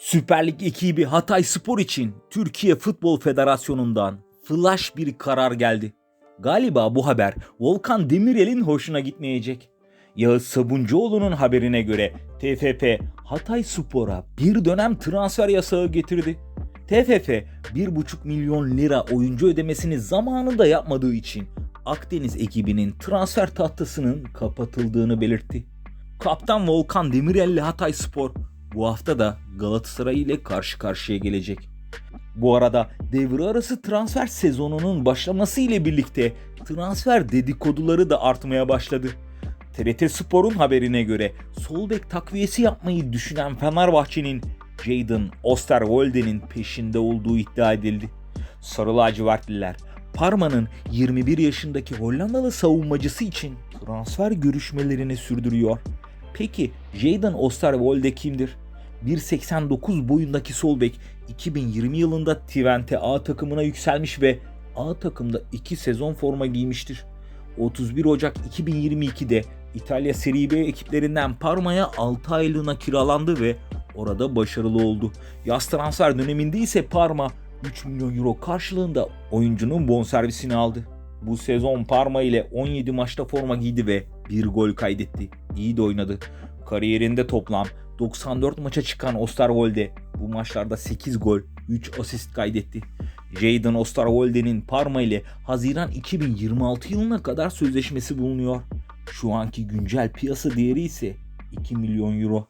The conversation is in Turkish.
Süper Lig ekibi Hatay Spor için Türkiye Futbol Federasyonu'ndan flash bir karar geldi. Galiba bu haber Volkan Demirel'in hoşuna gitmeyecek. Yağız Sabuncuoğlu'nun haberine göre TFF Hatay Spor'a bir dönem transfer yasağı getirdi. TFF 1,5 milyon lira oyuncu ödemesini zamanında yapmadığı için Akdeniz ekibinin transfer tahtasının kapatıldığını belirtti. Kaptan Volkan Demirel ile Hatay Spor bu hafta da Galatasaray ile karşı karşıya gelecek. Bu arada devre arası transfer sezonunun başlaması ile birlikte transfer dedikoduları da artmaya başladı. TRT Spor'un haberine göre sol bek takviyesi yapmayı düşünen Fenerbahçe'nin Jadon Osterwolde'nin peşinde olduğu iddia edildi. Sarı lacivertliler Parma'nın 21 yaşındaki Hollandalı savunmacısı için transfer görüşmelerini sürdürüyor. Peki Jadon Osterwolde kimdir? 1.89 boyundaki sol bek 2020 yılında Twente A takımına yükselmiş ve A takımda 2 sezon forma giymiştir. 31 Ocak 2022'de İtalya Serie B ekiplerinden Parma'ya 6 aylığına kiralandı ve orada başarılı oldu. Yaz transfer döneminde ise Parma 3 milyon euro karşılığında oyuncunun bonservisini aldı. Bu sezon Parma ile 17 maçta forma giydi ve 1 gol kaydetti. İyi de oynadı. Kariyerinde toplam 94 maça çıkan Osterwolde bu maçlarda 8 gol, 3 asist kaydetti. Jadon Osterwolde'nin Parma ile Haziran 2026 yılına kadar sözleşmesi bulunuyor. Şu anki güncel piyasa değeri ise 2 milyon euro.